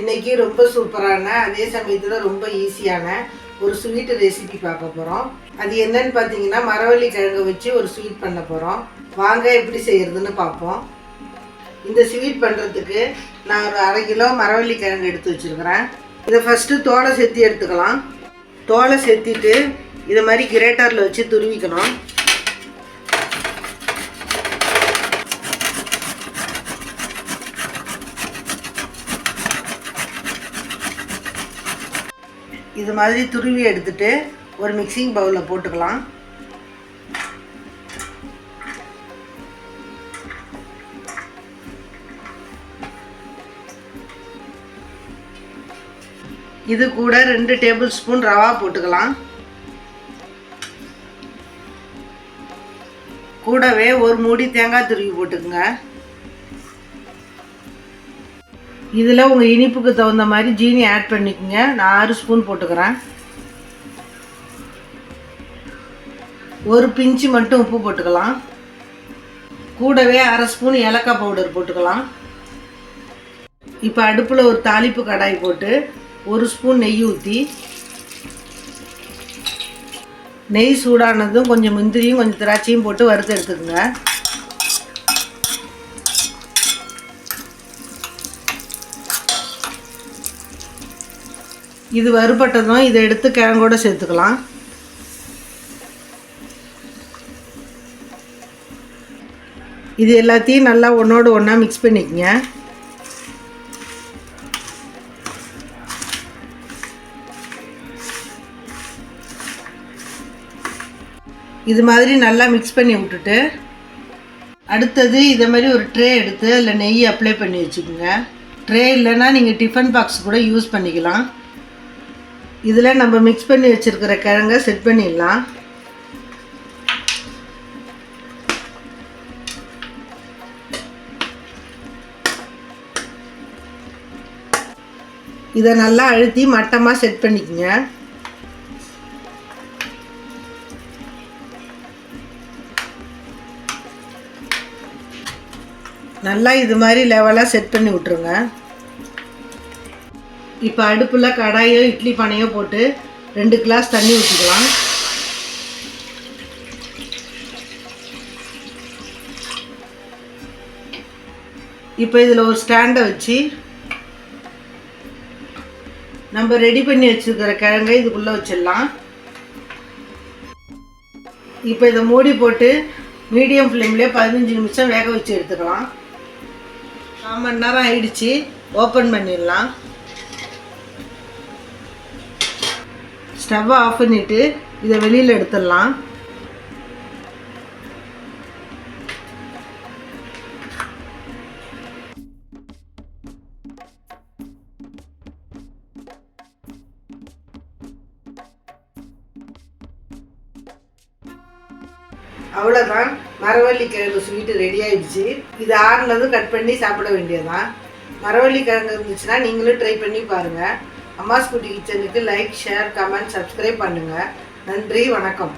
இன்னைக்கு ரொம்ப சூப்பரான அதே சமயத்தில் ரொம்ப ஈஸியான ஒரு ஸ்வீட் ரெசிபி பார்க்க போகிறோம் அது என்னன்னு பார்த்தீங்கன்னா மரவள்ளி கிழங்கு வச்சு ஒரு ஸ்வீட் பண்ண போகிறோம் வாங்க எப்படி செய்கிறதுன்னு பார்ப்போம். இந்த ஸ்வீட் பண்ணுறதுக்கு நான் ஒரு அரை கிலோ மரவள்ளி கிழங்கு எடுத்து வச்சுருக்கிறேன். இதை ஃபஸ்ட்டு தோலை செத்தி எடுத்துக்கலாம். தோலை செத்திட்டு இதை மாதிரி கிரேட்டரில் வச்சு துருவிக்கணும். இது மாதிரி துருவி எடுத்துட்டு ஒரு மிக்சிங் பவுலில் போட்டுக்கலாம். இது கூட ரெண்டு டேபிள் ஸ்பூன் ரவா போட்டுக்கலாம். கூடவே ஒரு மூடி தேங்காய் துருவி போட்டுக்கோங்க. இதில் உங்கள் இனிப்புக்கு தகுந்த மாதிரி ஜீனி ஆட் பண்ணிக்கோங்க. நான் ஆறு ஸ்பூன் போட்டுக்கிறேன். ஒரு பிஞ்சு மட்டும் உப்பு போட்டுக்கலாம். கூடவே அரை ஸ்பூன் ஏலக்காய் பவுடர் போட்டுக்கலாம். இப்போ அடுப்பில் ஒரு தாளிப்பு கடாய் போட்டு ஒரு ஸ்பூன் நெய் ஊற்றி நெய் சூடானதும் கொஞ்சம் முந்திரியும் கொஞ்சம் திராட்சையும் போட்டு வறுத்து எடுத்துக்கோங்க. இது வறுபட்டதும் இதை எடுத்து கிழங்கோடு சேர்த்துக்கலாம். இது எல்லாத்தையும் நல்லா ஒன்றோடு ஒன்றா மிக்ஸ் பண்ணிக்கங்க. இது மாதிரி நல்லா மிக்ஸ் பண்ணி விட்டுட்டு அடுத்தது இதை மாதிரி ஒரு ட்ரே எடுத்து அதில் நெய் அப்ளை பண்ணி வச்சுக்கோங்க. ட்ரே இல்லைன்னா நீங்கள் டிஃபன் பாக்ஸ் கூட யூஸ் பண்ணிக்கலாம். இதில் நம்ம மிக்ஸ் பண்ணி வச்சுருக்கிற கிழங்கை செட் பண்ணிடலாம். இதை நல்லா அழுத்தி மட்டமாக செட் பண்ணிக்கோங்க. நல்லா இது மாதிரி லெவலாக செட் பண்ணி விட்ருங்க இப்போ அடுப்பில் கடாயோ இட்லி பானையோ போட்டு ரெண்டு கிளாஸ் தண்ணி ஊற்றிக்கலாம் இப்போ இதில் ஒரு ஸ்டாண்டை வச்சு நம்ம ரெடி பண்ணி வச்சுருக்கிற கிழங்கை இதுக்குள்ளே வச்சிடலாம். இப்போ இதை மூடி போட்டு மீடியம் ஃப்ளேம்லேயே பதினஞ்சு நிமிஷம் வேக வச்சு எடுத்துக்கலாம். கால் மணி நேரம் ஆயிடுச்சு. ஓப்பன் பண்ணிடலாம். ஸ்டவ்வை ஆஃப் பண்ணிவிட்டு இதை வெளியில் எடுத்துடலாம். அவ்வளோதான் மரவள்ளி கிழங்கு ஸ்வீட்டு ரெடி ஆயிடுச்சு. இது ஆறுனதும் கட் பண்ணி சாப்பிட வேண்டியதுதான். மரவள்ளி கிழங்கு இருந்துச்சுன்னா நீங்களும் ட்ரை பண்ணி பாருங்கள் அம்மாஸ் குட்டி கிச்சனுக்கு லைக் ஷேர் கமெண்ட் சப்ஸ்கிரைப் பண்ணுங்கள் நன்றி வணக்கம்.